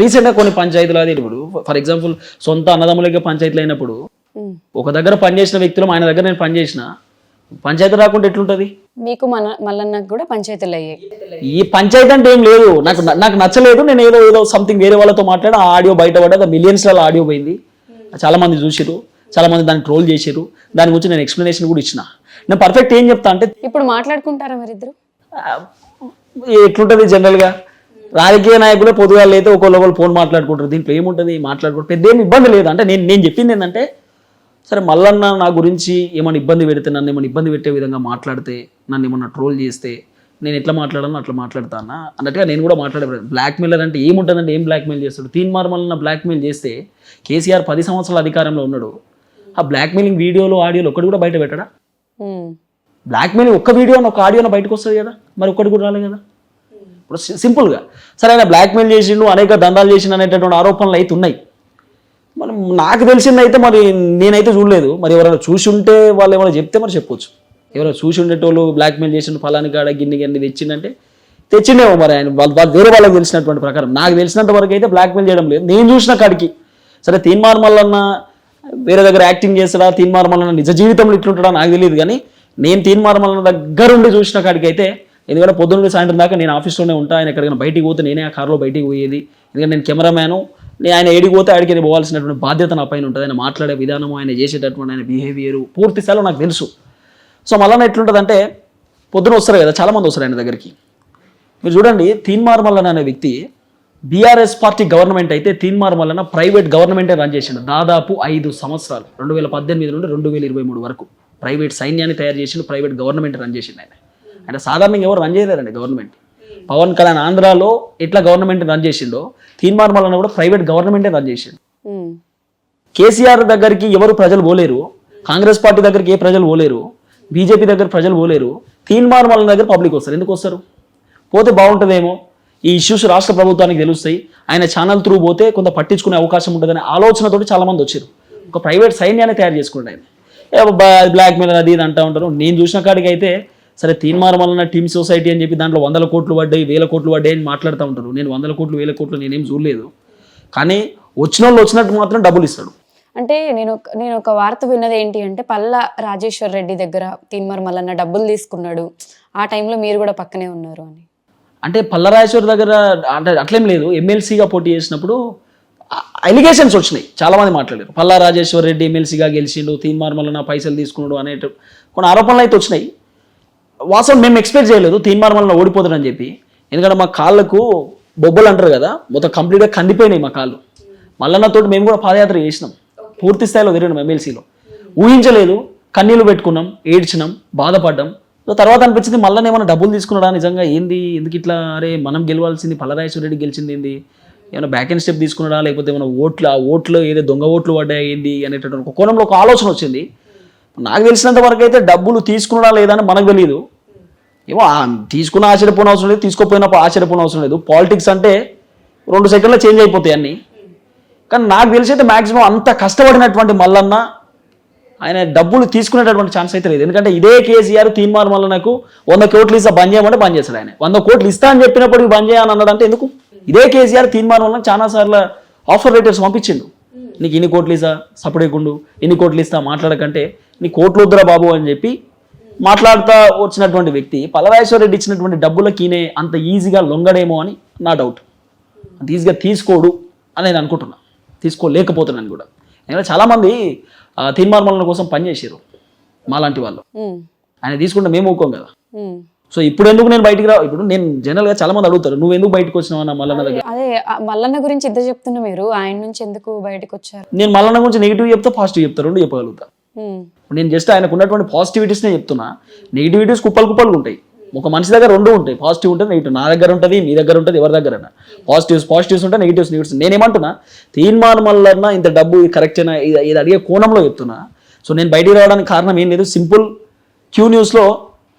రీసెంట్గా కొన్ని పంచాయతీలు అది ఇప్పుడు. ఫర్ ఎగ్జాంపుల్ సొంత అన్నదమ్ములకే పంచాయతీలు అయినప్పుడు. ఒక దగ్గర పనిచేసిన వ్యక్తులు ఆయన దగ్గర నేను పనిచేసిన. పంచాయతీ రాకుంటే ఎట్లుంటుంది? మీకు మన మల్లన్నకు కూడా పంచాయతీలు అయ్యాయి. ఈ పంచాయతీ అంటే ఏం లేదు. నాకు నాకు నచ్చలేదు. నేను ఏదో ఏదో సంథింగ్ వేరే వాళ్ళతో మాట్లాడి ఆ ఆడియో బయట పడ్డా మిలియన్స్లలో ఆడియో పోయింది. చాలా మంది చూసిరు చాలా మంది దాన్ని ట్రోల్ చేసిరు దాని గురించి నేను ఎక్స్ప్లెనేషన్ కూడా ఇచ్చిన. నేను పర్ఫెక్ట్ ఏం చెప్తా అంటే ఇప్పుడు మాట్లాడుకుంటారా మీరిద్దరు ఎట్లుంటది జనరల్గా రాజకీయ నాయకులే పొద్దుగా అయితే ఒకళ్ళు ఒకళ్ళు ఫోన్ మాట్లాడుకుంటారు. దీంట్లో ఏముంటుంది? మాట్లాడుకుంటారు. పెద్ద ఏమి ఇబ్బంది లేదు. అంటే నేను నేను చెప్పింది ఏంటంటే సరే మల్లన్న నా గురించి ఏమైనా ఇబ్బంది పెడితే నన్ను ఏమైనా ఇబ్బంది పెట్టే విధంగా మాట్లాడితే నన్ను ఏమన్నా ట్రోల్ చేస్తే నేను ఎట్లా మాట్లాడాలో అట్లా మాట్లాడతానా? అన్నట్టుగా నేను కూడా మాట్లాడే బ్లాక్ మెయిలర్ అంటే ఏముంటుందంటే ఏం బ్లాక్ మెయిల్ చేస్తాడు? తీన్ మార్మల్ బ్లాక్ మెయిల్ చేస్తే కేసీఆర్ పది సంవత్సరాల అధికారంలో ఉన్నాడు. ఆ బ్లాక్ మెయిలింగ్ వీడియోలు ఆడియోలు ఒక్కటి కూడా బయట పెట్టడా? ఉమ్. బ్లాక్ మెయిలింగ్ ఒక్క వీడియో ఒక ఆడియోన బయటకు వస్తుంది కదా? మరి ఒక్కటి కూడా రాలేదు కదా? ఇప్పుడు సింపుల్గా. సరే ఆయన బ్లాక్ మెయిల్ చేసిండు అనేక దందాలు చేసిండు అనేటటువంటి ఆరోపణలు అయితే ఉన్నాయి. మరి నాకు తెలిసింది అయితే మరి నేనైతే చూడలేదు. మరి ఎవరైనా చూసి ఉంటే వాళ్ళు ఏమైనా చెప్తే మరి చెప్పొచ్చు. ఎవరైనా చూసి ఉండేటోళ్ళు బ్లాక్మెయిల్ చేసిన చేసిండు ఫలాని కాడ గిన్ని గిన్ని తెచ్చిందంటే తెచ్చిండేమో మరి ఆయన. వాళ్ళు వేరే వాళ్ళకి తెలిసినటువంటి ప్రకారం. నాకు తెలిసినంత వరకు అయితే బ్లాక్మెయిల్ చేయడం లేదు. నేను చూసిన కాడికి. సరే తీన్మార్ మల్లన్న వేరే దగ్గర యాక్టింగ్ చేస్తాడా? తీన్మార్ మల్లన్న నిజ జీవితంలో ఇట్లుంటాడా? నాకు తెలియదు కానీ నేను తీన్మార్ మల్లన్న దగ్గరుండి చూసిన కాడికి అయితే ఎందుకంటే పొద్దున్న సాయంత్రం దాకా నేను ఆఫీస్లోనే ఉంటా. ఆయన ఎక్కడికైనా బయటికి పోతే నేనే ఆ కార్లో బయటికి పోయేది. ఎందుకంటే నేను కెమెరామ్యాను ఆయన ఏడికి పోతే ఆడికి పోవాల్సినటువంటి బాధ్యత నా పైన ఉంటుంది. ఆయన మాట్లాడే విధానం ఆయన చేసేటటువంటి ఆయన బిహేవియర్ పూర్తి స్థాయిలో నాకు తెలుసు. సో మళ్ళీ ఎట్లుంటుందంటే పొద్దున వస్తారు కదా చాలామంది వస్తారు ఆయన దగ్గరికి. మీరు చూడండి తీన్మార్ మల్లన్ అనే వ్యక్తి బీఆర్ఎస్ పార్టీ గవర్నమెంట్ అయితే తీన్మార్ మల్లన ప్రైవేట్ గవర్నమెంటే రన్ చేసిండు. దాదాపు ఐదు సంవత్సరాలు రెండు వేల పద్దెనిమిది నుండి రెండు వేల ఇరవై మూడు వరకు ప్రైవేట్ సైన్యాన్ని తయారు చేసిండు ప్రైవేట్ గవర్నమెంట్ రన్ చేసిండు ఆయన. అంటే సాధారణంగా ఎవరు రన్ చేయలేరండి గవర్నమెంట్. పవన్ కళ్యాణ్ ఆంధ్రాలో ఎట్లా గవర్నమెంట్ రన్ చేసిండో తీన్మార్ మల్లన కూడా ప్రైవేట్ గవర్నమెంటే రన్ చేసిండు. కేసీఆర్ దగ్గరికి ఎవరు ప్రజలు పోలేరు కాంగ్రెస్ పార్టీ దగ్గరికి ఏ ప్రజలు పోలేరు బీజేపీ దగ్గర ప్రజలు పోలేరు తీన్మార్ వాళ్ళ దగ్గర పబ్లిక్ వస్తారు. ఎందుకు వస్తారు? పోతే బాగుంటుందేమో. ఈ ఇష్యూస్ రాష్ట్ర ప్రభుత్వానికి తెలుస్తాయి. ఆయన ఛానల్ త్రూ పోతే కొంత పట్టించుకునే అవకాశం ఉంటుందనే ఆలోచనతోటి చాలా మంది వచ్చారు. ఒక ప్రైవేట్ సైన్యాన్ని తయారు బా- బ్లాక్ మెయిల్ అది ఇది అంటూ ఉంటారు. నేను చూసిన కాడికి అయితే సరే తీన్మార్ వలన టీమ్ సొసైటీ అని చెప్పి దాంట్లో వందల కోట్లు పడ్డాయి వేల కోట్లు పడ్డాయి అని మాట్లాడుతూ ఉంటారు. నేను వందల కోట్లు వేల కోట్లు నేనేం చూడలేదు. కానీ వచ్చిన వాళ్ళు వచ్చినట్టు మాత్రం డబ్బులు ఇస్తాడు. అంటే నేను నేను ఒక వార్త విన్నది ఏంటి అంటే పల్లా రాజేశ్వర్ రెడ్డి దగ్గర తీన్మార్ మల్లన్న డబ్బులు తీసుకున్నాడు. ఆ టైంలో మీరు కూడా పక్కనే ఉన్నారు అని. అంటే పల్లరాజేశ్వర్ దగ్గర అంటే అట్లేం లేదు. ఎమ్మెల్సీగా పోటీ చేసినప్పుడు అలిగేషన్స్ వచ్చినాయి. చాలా మంది మాట్లాడారు. పల్లా రాజేశ్వర్ రెడ్డి ఎమ్మెల్సీగా గెలిచిండు తీన్మార్ మల్లన పైసలు తీసుకున్నాడు అనేట కొన్ని ఆరోపణలు అయితే వచ్చినాయి. వాస్తవం మేము ఎక్స్పెక్ట్ చేయలేదు తీన్మార్ మల్లన ఓడిపోతాడని చెప్పి. ఎందుకంటే మా కాళ్ళకు బొబ్బలు అంటారు కదా మొత్తం కంప్లీట్గా కందిపోయినాయి మా కాళ్ళు. మల్లన్నతోటి మేము కూడా పాదయాత్ర చేసినాం. పూర్తి స్థాయిలో తిరిగినాం ఎమ్మెల్సీలో ఊహించలేదు కన్నీళ్ళు పెట్టుకున్నాం ఏడ్చినాం బాధపడ్డాం. తర్వాత అనిపించింది మళ్ళీ ఏమైనా డబ్బులు తీసుకున్నాడా నిజంగా? ఏంది? ఎందుకు ఇట్లా? అరే మనం గెలవాల్సింది పల్లరాజేశ్వర రెడ్డి గెలిచింది ఏంది? ఏమైనా బ్యాక్ అండ్ స్టెప్ తీసుకున్నాడా? లేకపోతే ఏమైనా ఓట్లు ఆ ఓట్లు ఏదో దొంగ ఓట్లు పడ్డాయి ఏంది? అనేటటువంటి ఒక కోణంలో ఒక ఆలోచన వచ్చింది. నాకు తెలిసినంత వరకు అయితే డబ్బులు తీసుకున్నా లేదా అని మనకు తెలియదు ఏమో తీసుకున్న ఆశ్చర్యపోయిన అవసరం లేదు తీసుకోపోయినప్పుడు ఆశ్చర్యపోయిన అవసరం లేదు. పాలిటిక్స్ అంటే రెండు సెకండ్లో చేంజ్ అయిపోతాయి అన్నీ. కానీ నాకు తెలిసి అయితే మ్యాక్సిమం అంత కష్టపడినటువంటి మల్లన్న ఆయన డబ్బులు తీసుకునేటటువంటి ఛాన్స్ అయితే లేదు. ఎందుకంటే ఇదే కేసీఆర్ తీన్మార్ మల్లన్నకు వంద కోట్లు ఇస్తా బంద్ చేయమంటే బంద్ చేస్తాడు ఆయన. వంద కోట్లు ఇస్తా అని చెప్పినప్పటికీ బంద్ చేయని అన్నాడంటే ఎందుకు? ఇదే కేసీఆర్ తీన్మార్ వల్ల చాలా సార్లు ఆఫర్ లెటర్స్ పంపించిండు. నీకు ఇన్ని కోట్లు ఇస్తా సపడేకుండు ఇన్ని కోట్లు ఇస్తా మాట్లాడకంటే నీ కోట్లు వద్దురా బాబు అని చెప్పి మాట్లాడుతూ వచ్చినటువంటి వ్యక్తి పల్లరాజేశ్వర రెడ్డి ఇచ్చినటువంటి డబ్బులకి ఈయన అంత ఈజీగా లొంగడేమో అని నా డౌట్ అంత ఈజీగా తీసుకోడు అని నేను అనుకుంటున్నా. తీసుకోలేకపోతున్నాను కూడా. ఎందుకంటే చాలామంది మల్లన్న కోసం పనిచేసారు మాలాంటి వాళ్ళు. ఆయన తీసుకుంటే మేము ఊకోం కదా. సో ఇప్పుడు ఎందుకు నేను బయటికి రా ఇప్పుడు నేను జనరల్గా చాలా మంది అడుగుతారు నువ్వు ఎందుకు బయటకు వచ్చినావు అన్న మల్లన్న దగ్గర? అదే మల్లన్న గురించి ఇద్దరు చెప్తున్నా మీరు ఆయన నుంచి ఎందుకు బయటకు వచ్చారు? నేను మల్లన్న గురించి నెగిటివ్ చెప్తా పాజిటివ్ చెప్తా రెండు చెప్పగలుగుతా. నేను జస్ట్ ఆయనకు ఉన్నటువంటి పాజిటివిటీస్నే చెప్తున్నా. నెగిటివిటీస్ కుప్పలు కుప్పలు ఉంటాయి. ఒక మనిషి దగ్గర రెండు ఉంటాయి పాజిటివ్ ఉంటుంది నెగిటివ్ నా దగ్గర ఉంటుంది మీ దగ్గర ఉంటుంది ఎవరి దగ్గర పాజిటివ్స్ పాజిటివ్స్ ఉంటాయి నెగిటివ్స్ నెగిటివ్స్ నేనేమంటున్నా తీర్మానం వల్ల ఇంత డబ్బు కరెక్ట్ అయినా ఇది ఇది అడిగే కోణంలో చెప్తున్నా. సో నేను బయటికి రావడానికి కారణం ఏం లేదు. సింపుల్ క్యూ న్యూస్లో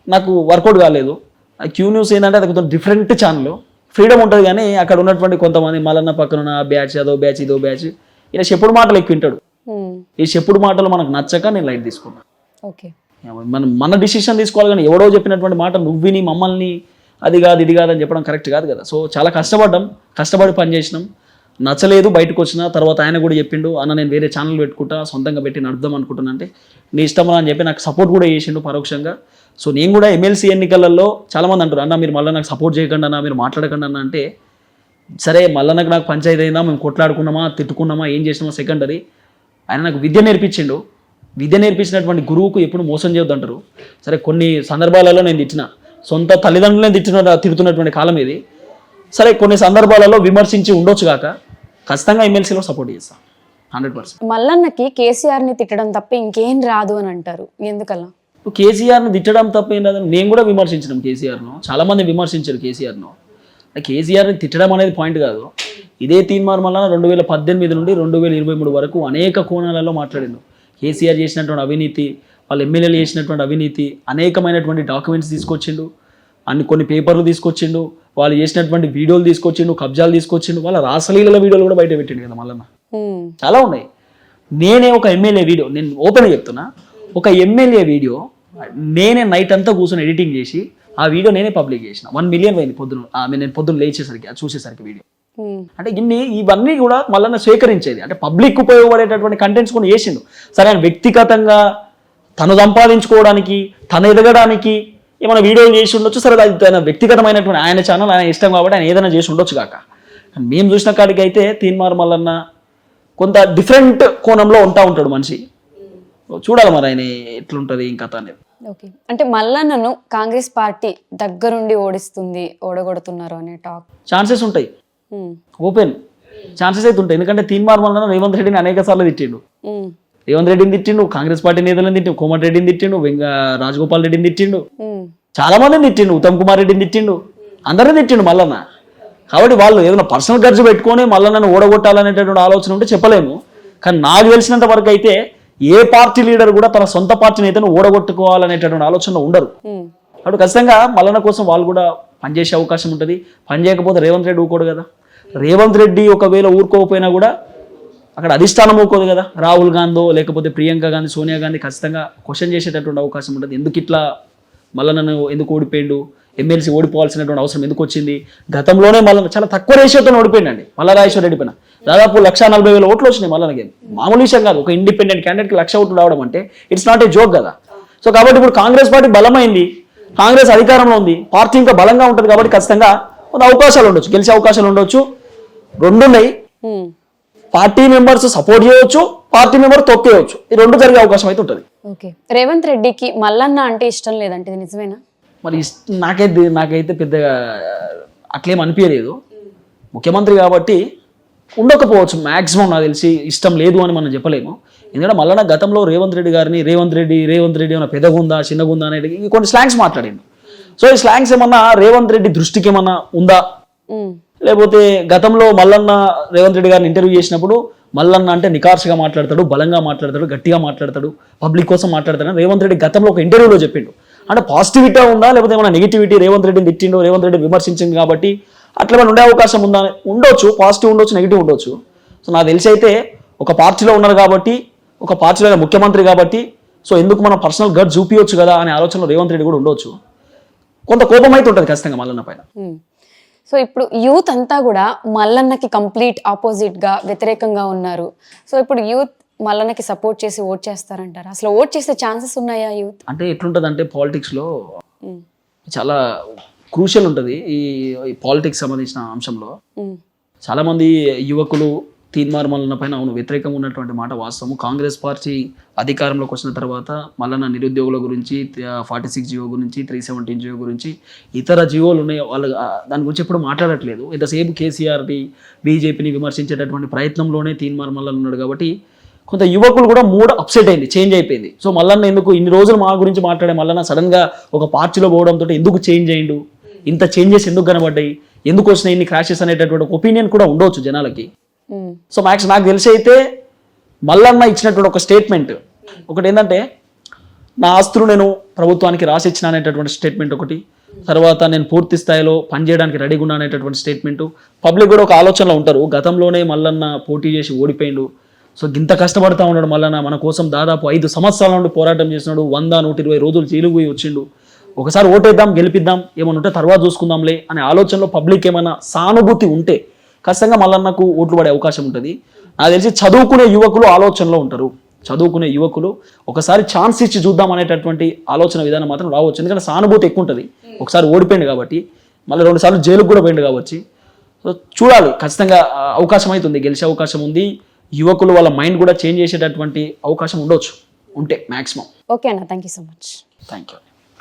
నాకు వర్కౌట్ కాలేదు. ఆ క్యూ న్యూస్ ఏంటంటే అది కొంచెం డిఫరెంట్ ఛానల్ ఫ్రీడమ్ ఉంటుంది కానీ అక్కడ ఉన్నటువంటి కొంతమంది మలన్న పక్కన బ్యాచ్ అదో బ్యాచ్ ఇదో బ్యాచ్ ఇలా చెప్పుడు మాటలు ఎక్కువ వింటాడు. ఈ చెప్పుడు మాటలు మనకు నచ్చక నేను లైట్ తీసుకున్నా. ఓకే. మనం మన డిసిషన్ తీసుకోవాలి కానీ ఎవడో చెప్పినటువంటి మాట నువ్వు విని మమ్మల్ని అది కాదు ఇది కాదు అని చెప్పడం కరెక్ట్ కాదు కదా. సో చాలా కష్టపడ్డాం. కష్టపడి పని చేసినాం నచ్చలేదు బయటకు వచ్చిన తర్వాత ఆయన కూడా చెప్పిండు అన్న నేను వేరే ఛానల్ పెట్టుకుంటా సొంతంగా పెట్టి నడుద్దాం అనుకుంటున్నా అంటే నీ ఇష్టం అని చెప్పి నాకు సపోర్ట్ కూడా చేసిండు పరోక్షంగా. సో నేను కూడా ఎమ్మెల్సీ ఎన్నికలలో చాలామంది అంటారు అన్న మీరు మళ్ళీ నాకు సపోర్ట్ చేయకండి అన్న మీరు మాట్లాడకండి అన్న అంటే సరే మళ్ళీ నాకు నాకు పంచాయతీ అయినా మేము కొట్లాడుకున్నామా తిట్టుకున్నామా ఏం చేసినామా సెకండరీ ఆయన నాకు విద్య నేర్పించిండు. విద్య నేర్పించినటువంటి గురువుకు ఎప్పుడు మోసం చేయొద్దు అంటారు సరే కొన్ని సందర్భాలలో నేను తిట్టిన సొంత తల్లిదండ్రులను తిట్టిన తిడుతున్నటువంటి కాలం ఇది. సరే కొన్ని సందర్భాలలో విమర్శించి ఉండొచ్చు కాక ఖచ్చితంగా ఎమ్మెల్సీలో సపోర్ట్ చేస్తాను హండ్రెడ్ పర్సెంట్ మల్లన్నకి కేసీఆర్ని తిట్టడం తప్ప ఇంకేం రాదు అని అంటారు. ఎందుకలా? కేసీఆర్ని తిట్టడం తప్ప ఏం నేను కూడా విమర్శించినాం కేసీఆర్ను. చాలామంది విమర్శించారు కేసీఆర్ను. కేసీఆర్ని తిట్టడం అనేది పాయింట్ కాదు. ఇదే తీర్మానం వల్ల రెండు వేల పద్దెనిమిది నుండి రెండు వేల ఇరవై మూడు వరకు అనేక కోణాలలో మాట్లాడిండు. కేసీఆర్ చేసినటువంటి అవినీతి వాళ్ళ ఎమ్మెల్యేలు చేసినటువంటి అవినీతి అనేకమైనటువంటి డాక్యుమెంట్స్ తీసుకొచ్చిండు. అన్ని కొన్ని పేపర్లు తీసుకొచ్చిండు. వాళ్ళు చేసినటువంటి వీడియోలు తీసుకొచ్చిండు కబ్జాలు తీసుకొచ్చిండు వాళ్ళ రాసలీల వీడియోలు కూడా బయట పెట్టిండు కదా మళ్ళీ చాలా ఉన్నాయి. నేనే ఒక ఎమ్మెల్యే వీడియో నేను ఓపెన్ చెప్తున్నా. ఒక ఎమ్మెల్యే వీడియో నేనే నైట్ అంతా కూర్చొని ఎడిటింగ్ చేసి ఆ వీడియో నేనే పబ్లిక్ చేసిన. వన్ మిలియన్ పోయింది పొద్దున ఆమె నేను పొద్దున్న లేచేసరికి చూసేసరికి వీడియో అంటే ఇన్ని ఇవన్నీ కూడా మళ్ళీ స్వీకరించేది. అంటే పబ్లిక్ ఉపయోగపడేటటువంటి కంటెంట్స్ కొన్ని చేసిండు. సరే ఆయన వ్యక్తిగతంగా తను సంపాదించుకోవడానికి తను ఎదగడానికి ఏమైనా వీడియోలు చేసి ఉండొచ్చు. సరే అది తన వ్యక్తిగతమైనటువంటి ఆయన ఛానల్ ఆయన ఇష్టం కాబట్టి ఆయన ఏదైనా చేసి ఉండొచ్చు కాక. మేము చూసిన కాడికి అయితే తీన్మార్ మల్లన్న కొంత డిఫరెంట్ కోణంలో ఉంటా ఉంటాడు మనిషి. చూడాలి మరి ఆయన ఎట్లుంటుంది ఇంకా అనేది. ఓకే. అంటే మల్లన్నను కాంగ్రెస్ పార్టీ దగ్గరుండి ఓడిస్తుంది ఓడగొడుతున్నారు అనే టాక్. ఛాన్సెస్ ఉంటాయి. ఓపెన్. ఛాన్సెస్ అయితే ఉంటాయి. ఎందుకంటే తీన్మార్ మల్లన్న రేవంత్ రెడ్డిని అనేక సార్లు తిట్టిండు. రేవంత్ రెడ్డిని తిట్టిండు కాంగ్రెస్ పార్టీ నేతలను తిట్టిండు కోమటి రెడ్డిని తిట్టిండు రాజగోపాల్ రెడ్డిని తిట్టిండు. చాలా మందిని తిట్టిండు ఉత్తమ్ కుమార్ రెడ్డిని తిట్టిండు. అందరిని తిట్టిండు మల్లన్న. కాబట్టి వాళ్ళు ఏదైనా పర్సనల్ ఖర్చు పెట్టుకొని మల్లన్నను ఓడగొట్టాలనేటటువంటి ఆలోచన ఉంటే చెప్పలేము. కానీ నాకు తెలిసినంత వరకు అయితే ఏ పార్టీ లీడర్ కూడా తన సొంత పార్టీ నేతను ఓడగొట్టుకోవాలనేటటువంటి ఆలోచన ఉండరు. కాబట్టి ఖచ్చితంగా మల్లన్న కోసం వాళ్ళు కూడా పనిచేసే అవకాశం ఉంటుంది. పని చేయకపోతే రేవంత్ రెడ్డి ఊకోడు కదా. రేవంత్ రెడ్డి ఒకవేళ ఊరుకోకపోయినా కూడా అక్కడ అధిష్టానం ఊరుకోదు కదా? రాహుల్ గాంధీ లేకపోతే ప్రియాంక గాంధీ సోనియా గాంధీ ఖచ్చితంగా క్వశ్చన్ చేసేటటువంటి అవకాశం ఉంటుంది. ఎందుకు ఇట్లా మళ్ళీ నన్ను ఎందుకు ఓడిపోయిండు? ఎమ్మెల్సీ ఓడిపోవాల్సినటువంటి అవసరం ఎందుకు వచ్చింది? గతంలోనే మళ్ళీ చాలా తక్కువ రేషియోతో ఓడిపోయిందండి మల్లారాజేశ్వర రెడ్డి పైన. దాదాపు లక్ష నలభై వేల ఓట్లు వచ్చినాయి మళ్ళీ మామూలు విషయం కాదు. ఒక ఇండిపెండెంట్ క్యాండిడేట్కి లక్ష ఓట్లు రావడం అంటే ఇట్స్ నాట్ ఏ జోక్ కదా. సో కాబట్టి ఇప్పుడు కాంగ్రెస్ పార్టీ బలమైంది కాంగ్రెస్ అధికారంలో ఉంది పార్టీ ఇంకా బలంగా ఉంటుంది కాబట్టి ఖచ్చితంగా కొంత అవకాశాలు ఉండొచ్చు గెలిచే అవకాశాలు ఉండొచ్చు. రెండు ఉన్నాయి పార్టీ మెంబర్స్ సపోర్ట్ చేయవచ్చు పార్టీ మెంబర్ తొక్కేయవచ్చు. ఈ రెండు జరిగే అవకాశం అయితే ఉంటుంది. ఓకే. రేవంత్ రెడ్డికి మల్లన్న అంటే ఇష్టం లేదంటే ఇది నిజమేనా? మరి నాకైతే నాకైతే పెద్దగా అట్లేం అనిపించలేదు. ముఖ్యమంత్రి కాబట్టి ఉండకపోవచ్చు. మ్యాక్సిమం నాకు తెలిసి ఇష్టం లేదు అని మనం చెప్పలేము. ఎందుకంటే మళ్ళీ గతంలో రేవంత్ రెడ్డి గారిని రేవంత్ రెడ్డి రేవంత్ రెడ్డి ఏమైనా పెద్దగుందా చిన్నగుందా అనేది కొన్ని స్లాంగ్స్ మాట్లాడిండు. సో ఈ స్లాంగ్స్ ఏమన్నా రేవంత్ రెడ్డి దృష్టికి ఏమన్నా ఉందా? లేకపోతే గతంలో మల్లన్న రేవంత్ రెడ్డి గారిని ఇంటర్వ్యూ చేసినప్పుడు మల్లన్న అంటే నికార్సుగా మాట్లాడతాడు బలంగా మాట్లాడతాడు గట్టిగా మాట్లాడతాడు పబ్లిక్ కోసం మాట్లాడతాడు రేవంత్ రెడ్డి గతంలో ఒక ఇంటర్వ్యూలో చెప్పిండు. అంటే పాజిటివిటీ ఉందా లేకపోతే ఏమైనా నెగిటివిటీ రేవంత్ రెడ్డిని తిట్టిండు రేవంత్ రెడ్డి విమర్శించింది కాబట్టి అట్లా ఏమైనా ఉండే అవకాశం ఉందా? ఉండొచ్చు పాజిటివ్ ఉండొచ్చు నెగిటివ్ ఉండొచ్చు. సో నాకు తెలిసి అయితే ఒక పార్టీలో ఉన్నారు కాబట్టి ఒక పార్టీలో ముఖ్యమంత్రి కాబట్టి సో ఎందుకు మనం పర్సనల్ గట్ చూపించవచ్చు కదా అనే ఆలోచనలో రేవంత్ రెడ్డి కూడా ఉండొచ్చు. కొంత కోపం అయితే ఉంటుంది ఖచ్చితంగా మల్లన్న పైన. సో ఇప్పుడు యూత్ అంతా కూడా మల్లన్నకి కంప్లీట్ ఆపోజిట్గా వ్యతిరేకంగా ఉన్నారు. సో ఇప్పుడు యూత్ మల్లన్నకి సపోర్ట్ చేసి ఓట్ చేస్తారంటారు? అసలు ఓట్ చేసే ఛాన్సెస్ ఉన్నాయా యూత్? అంటే ఎట్లుంటుంది అంటే పాలిటిక్స్లో చాలా క్రూషియల్ ఉంటుంది ఈ పాలిటిక్స్ సంబంధించిన అంశంలో. చాలామంది యువకులు తీన్మార్ మల్లన్న పైన అవును వ్యతిరేకంగా ఉన్నటువంటి మాట వాస్తవము. కాంగ్రెస్ పార్టీ అధికారంలోకి వచ్చిన తర్వాత మల్లన్న నిరుద్యోగుల గురించి ఫార్టీ సిక్స్ జియో గురించి త్రీ సెవెంటీన్ జియో గురించి ఇతర జియోలు ఉన్నాయి. వాళ్ళు దాని గురించి ఎప్పుడు మాట్లాడట్లేదు. ఇంతసేపు కేసీఆర్ని బీజేపీని విమర్శించేటటువంటి ప్రయత్నంలోనే తీన్మార్ మల్లన్న ఉన్నాడు కాబట్టి కొంత యువకులు కూడా మూడ్ అప్సెట్ అయింది చేంజ్ అయిపోయింది. సో మల్లన్న ఎందుకు ఇన్ని రోజులు మా గురించి మాట్లాడే మల్లన్న సడన్గా ఒక పార్టీలో పోవడంతో ఎందుకు చేంజ్ అయ్యిండు ఇంత చేంజెస్ ఎందుకు కనబడ్డాయి? ఎందుకు వచ్చినాయి ఇన్ని క్రాషెస్ అనేటటువంటి ఒపీనియన్ కూడా ఉండొచ్చు జనాలకి. సో మ్యాక్స్ నాకు తెలిసి అయితే మల్లన్న ఇచ్చినటువంటి ఒక స్టేట్మెంట్ ఒకటి ఏంటంటే నా ఆస్తులు నేను ప్రభుత్వానికి రాసిచ్చిన అనేటటువంటి స్టేట్మెంట్ ఒకటి. తర్వాత నేను పూర్తి స్థాయిలో పనిచేయడానికి రెడీగా ఉన్నా అనేటటువంటి స్టేట్మెంట్ పబ్లిక్ కూడా ఒక ఆలోచనలో ఉంటారు గతంలోనే మల్లన్న పోటీ చేసి ఓడిపోయిండు. సో ఇంత కష్టపడతా ఉన్నాడు మల్లన్న మన కోసం దాదాపు ఐదు సంవత్సరాల నుండి పోరాటం చేసినాడు వంద నూట ఇరవై రోజులు జైలు పోయి వచ్చిండు. ఒకసారి ఓటేద్దాం గెలిపిద్దాం ఏమైనా ఉంటే తర్వాత చూసుకుందాంలే అనే ఆలోచనలో పబ్లిక్ ఏమైనా సానుభూతి ఉంటే ఖచ్చితంగా మల్లన్నకు ఓట్లు పడే అవకాశం ఉంటుంది. నాకు తెలిసి చదువుకునే యువకులు ఆలోచనలో ఉంటారు. చదువుకునే యువకులు ఒకసారి ఛాన్స్ ఇచ్చి చూద్దాం అనేటటువంటి ఆలోచన విధానం మాత్రం రావచ్చు. ఎందుకంటే సానుభూతి ఎక్కువ ఉంటుంది. ఒకసారి ఓడిపోయింది కాబట్టి మళ్ళీ రెండు సార్లు జైలుకు కూడా పోయింది కాబట్టి. సో చూడాలి. ఖచ్చితంగా అవకాశం అవుతుంది గెలిచే అవకాశం ఉంది. యువకులు వాళ్ళ మైండ్ కూడా చేంజ్ చేసేటటువంటి అవకాశం ఉండొచ్చు. ఉంటే మ్యాక్సిమం ఓకే అన్న. Thank you so much. Thank you